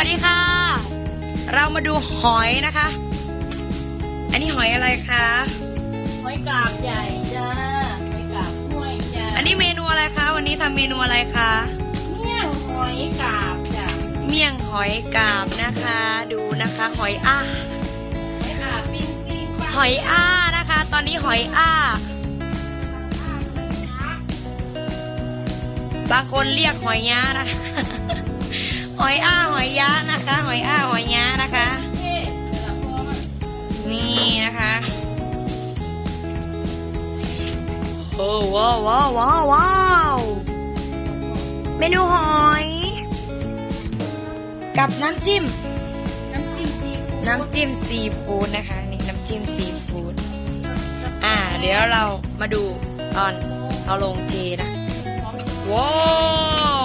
วัสดีค่ะ เรามาดูหอยนะคะ อันนี้หอยอะไรคะหอยกาบใหญ่จ้าหอยกาบห้วยจ้าอันนี้เมนูอะไรคะ วันนี้ทำเมนูอะไรคะเมี่ยงหอยกาบจ้าเมี่ยงหอยกาบนะคะ ดูนะคะ หอยอ้าหอยกาบปิ้งปิ้งปลาหอยอ้านะคะ ตอนนี้หอยอ้าบางคนเรียกหอยย้านะคะ หอยอ้าห นี่นะคะ โอ้ว้าวว้าวว้าวว้าวเมนูหอย กับน้ำจิ้ม น้ำจิ้มซีน้ำจิ้มซีฟู้ดนะคะ นี่น้ำจิ้มซีฟู้ดอ่า เดี๋ยวเรามาดูตอนเอาลงเทนะ ว้า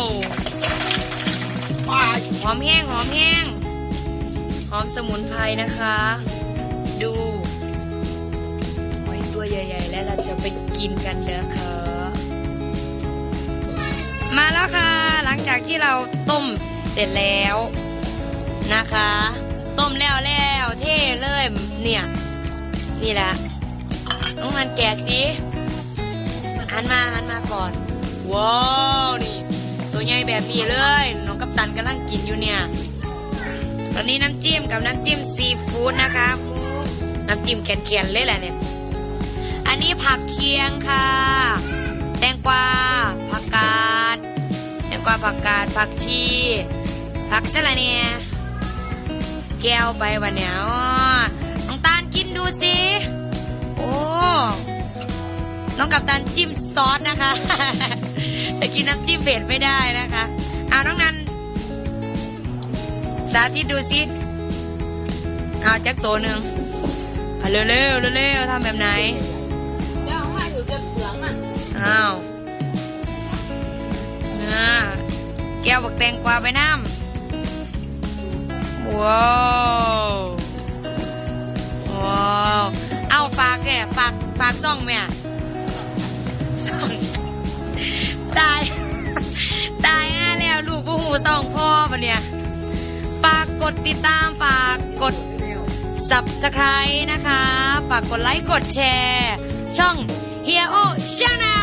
วหอมแห้งหอมแห้งหอมสมุนไพรนะคะ ดูหอยตัว ใหญ่ๆ แล้วเราจะไปกินกันนะคะ มาแล้วค่ะ หลังจากที่เราต้มเสร็จแล้วนะคะ ต้มแล้วแล้วเท่เลยเนี่ย นี่แหละน้องมันแกะสิหันมาหันมาก่อน ว้าวนี่ ตัวใหญ่แบบนี้เลย น้องกัปตันกำลังกินอยู่เนี่ยตอนนี้น้ำจิ้มกับน้ำจิ้มซีฟู้ดนะคะ น้ำจิ้มแข็งๆเลยแหละเนี่ย อันนี้ผักเคียงค่ะ แตงกวาผักกาดแตงกวาผักกาดผักชีผักสะระเนี่ยแก้วไปวันเนี้ยน้องตาลกินดูสิโอ้น้องกับตันจิ้มซอสนะคะจะกินน้ำจิ้มเผ็ดไม่ได้นะคะเอาน้องนันสาธิตดูสิเอาจักตัวหนึ่งเอาเร็วเร็วๆเร็วๆทำแบบไหน อ้าวน่าแก้วบักแตงกวาไปน้ำว้าวว้าวเอาฝากแกฝากฝากซ่องแม่ซ่องตายตายอะแล้วลูกผู้หูซ่องพ่อปะเนี่ยฝากกดติดตามฝากกด subscribe นะคะ ฝากกดไลค์กดแชร์ ช่อง h e r o Channel